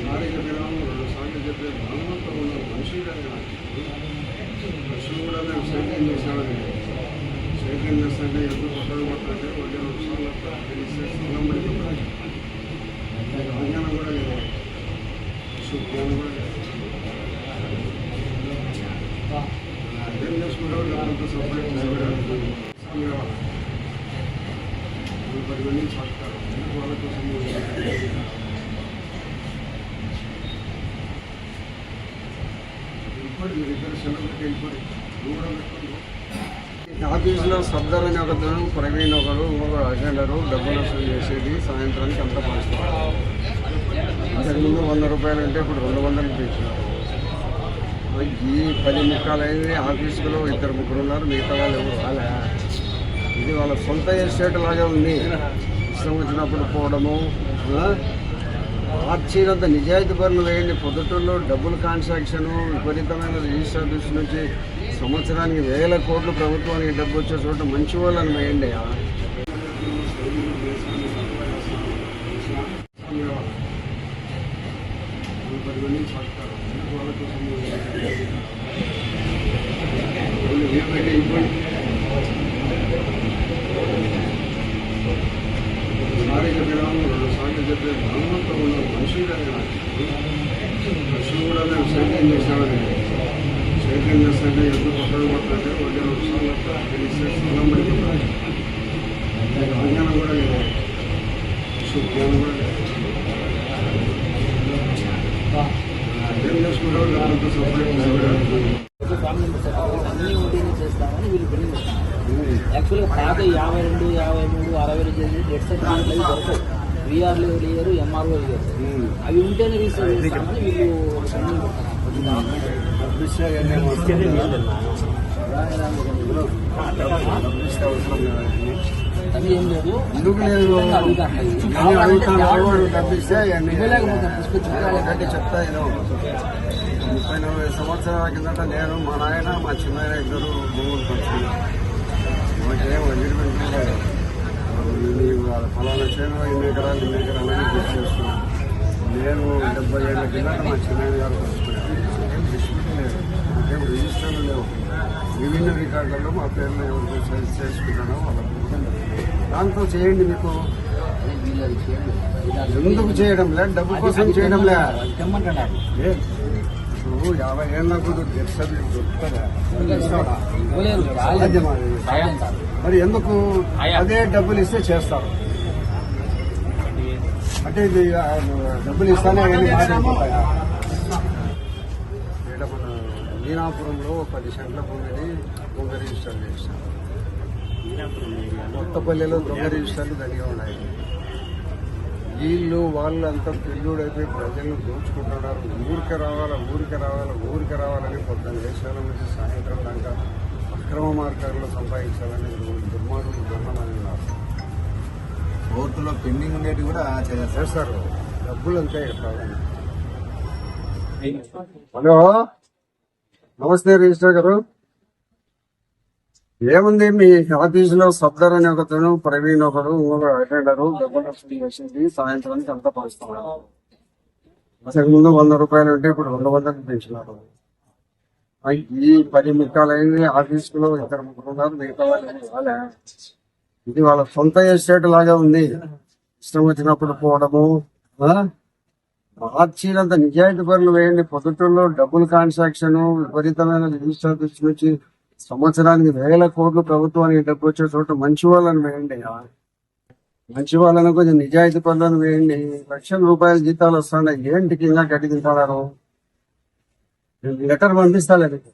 సారిగా విరామం రెండు సార్లు చెప్పే బలవంతం ఉన్న మనుషులు మనుషులు కూడా మేము సేకరణ చేసామని సేకరణ చేస్తుంటే ఎందుకు కొట్టలు కొట్టాలంటే ఒకటి రెండు సార్లు తెలిస్తే స్థలం పడిపోతుంది అజ్ఞానం కూడా లేదు సుజ్ఞానం కూడా లేదు ఏం చేసుకుంటావు లేకపోతే సపరేట్ పది మంది చదువుతారు వాళ్ళ కోసం ఆఫీసులో సర్దార్ ఒకతను ప్రవీణ్ ఒకరు ఇంకొకరు అజెండరు డబ్బులు వసూలు చేసేది సాయంత్రానికి అంతా పంచుతారు ఇంతకుముందు వంద రూపాయలు అంటే ఇప్పుడు రెండు వందలు పెంచినారు ఈ పది ముక్కలైంది ఆఫీసులో ఇద్దరు ముగ్గురు ఉన్నారు మిగతా వాళ్ళు ఎవరు రాలే. ఇది వాళ్ళ సొంత ఎస్టేట్ లాగా ఉంది. ఇష్టం వచ్చినప్పుడు పోవడము ఆర్చీలంత నిజాయితీ పనులు వేయండి పొద్దుటూరులో డబ్బులు కాన్సాక్షను విపరీతమైన రిజిస్టర్ ఆఫీస్ నుంచి సంవత్సరానికి వేల కోట్లు ప్రభుత్వానికి డబ్బు వచ్చే చోట మంచి వాళ్ళని వేయండి సారిగా విరామం రెండు సార్లు చెప్పే బలవంతం ఉన్న మనుషులు మనుషులు కూడా మేము సేకరణ చేశామని చేస్తుంటే స్థలం పడిపోతుంది కూడా లేదు కూడా లేదు ఏం ఉంటేనే చేస్తామని వీళ్ళు ఇస్తున్నారు యాక్చువల్గా పాత యాభై రెండు యాభై మూడు అరవై రెండు డెడ్ సర్టిఫికేట్లు అవి దొరకవు విఆర్లు లేరు ఎంఆర్ఓ లేరు అవి ఉంటేనే రిజిస్టర్ చేస్తామని వీళ్ళు అది ఏం లేదు ఎందుకు లేదు నేను అడుగుతాను తప్పిస్తే చెప్తా నేను ముప్పై నలభై సంవత్సరాల కిందట నేను మా నాయన మా చిన్నాయన ఇద్దరు భూములు పంచుకున్నాం మాకేం అగ్రిమెంట్ లేదు ఫలానా చేను ఇన్ని ఎకరాలు ఇన్ని ఎకరాలు అని గుర్తు చేస్తున్నాను నేను డెబ్బై ఏళ్ళ కిందట మా చిన్నాయన గారు పంచుకున్నాను ఏం డిస్ప్యూట్ లేదు మాకేం రిజిస్టర్లు లేవు విభిన్న రికార్డులలో మా పేర్లు ఎవరికి సరి చేసుకుంటానో వాళ్ళ దాంతో చేయండి మీకు. ఎందుకు చేయడం లేదు డబ్బు కోసం చేయడం లే. తెమ్మంటున్నారు. ఏ, ఇప్పుడు యాభై ఏళ్ళకు డెత్ సర్టిఫికేట్ మరి ఎందుకు? అదే డబ్బులు ఇస్తే చేస్తారు. అంటే ఇది డబ్బులు ఇస్తానే మన మీనాపురంలో పది సెంట్ల భూమిని దొంగ రిజిస్టర్ చేశారు. కొత్తపల్లిలో దొంగ రిజిస్టర్లు దండిగా ఉన్నాయి. వీళ్ళు వాళ్ళు అంతా పెళ్ళుడైపోయి ప్రజలను దోచుకుంటున్నారు. ఊరికి రావాలా ఊరికి రావాలా ఊరికి రావాలని పొద్దున్న దేశాల నుంచి సాయంత్రం దాకా అక్రమ మార్గాల్లో సంపాదించాలని దుర్మార్గులు ఉన్నారు. కోర్టులో పెండింగ్ ఉండేవి కూడా చేస్తారు చేస్తారు డబ్బులు అంతే హలో నమస్తే రిజిస్టర్ గారు. ఏముంది మీ ఆఫీసులో సబ్దర్ అనే ఒకతను ప్రవీణ్ ఒకరు అటెండరు డబ్బులు చేసింది సాయంత్రానికి అంతా పంచుతున్నారు అసలు ముందు వంద రూపాయలు ఉంటే ఇప్పుడు రెండు వందలు పెంచినారు. ఈ పది ముక్కలైంది ఆఫీసులో ఇద్దరు ముగ్గురు ఉన్నారు మిగతా వాళ్ళు ఇది వాళ్ళ సొంత ఎస్టేట్ లాగా ఉంది. ఇష్టం వచ్చినప్పుడు పోవడము మార్చినంత నిజాయితీ పనులు వేయండి. పొద్దుటూరులో డబ్బులు కాన్సాక్షన్ విపరీతమైన రిజిస్టర్ నుంచి సంవత్సరానికి వేల కోట్లు ప్రభుత్వానికి డబ్బు వచ్చే చోట మంచి వాళ్ళని వేయండి. మంచి వాళ్ళని కొంచెం నిజాయితీ పనులను వేయండి. లక్షల రూపాయల జీతాలు వస్తున్నాయి. ఏంటికి ఇంకా గట్టి తింటున్నారు లెటర్ పంపిస్తాలే మీకు.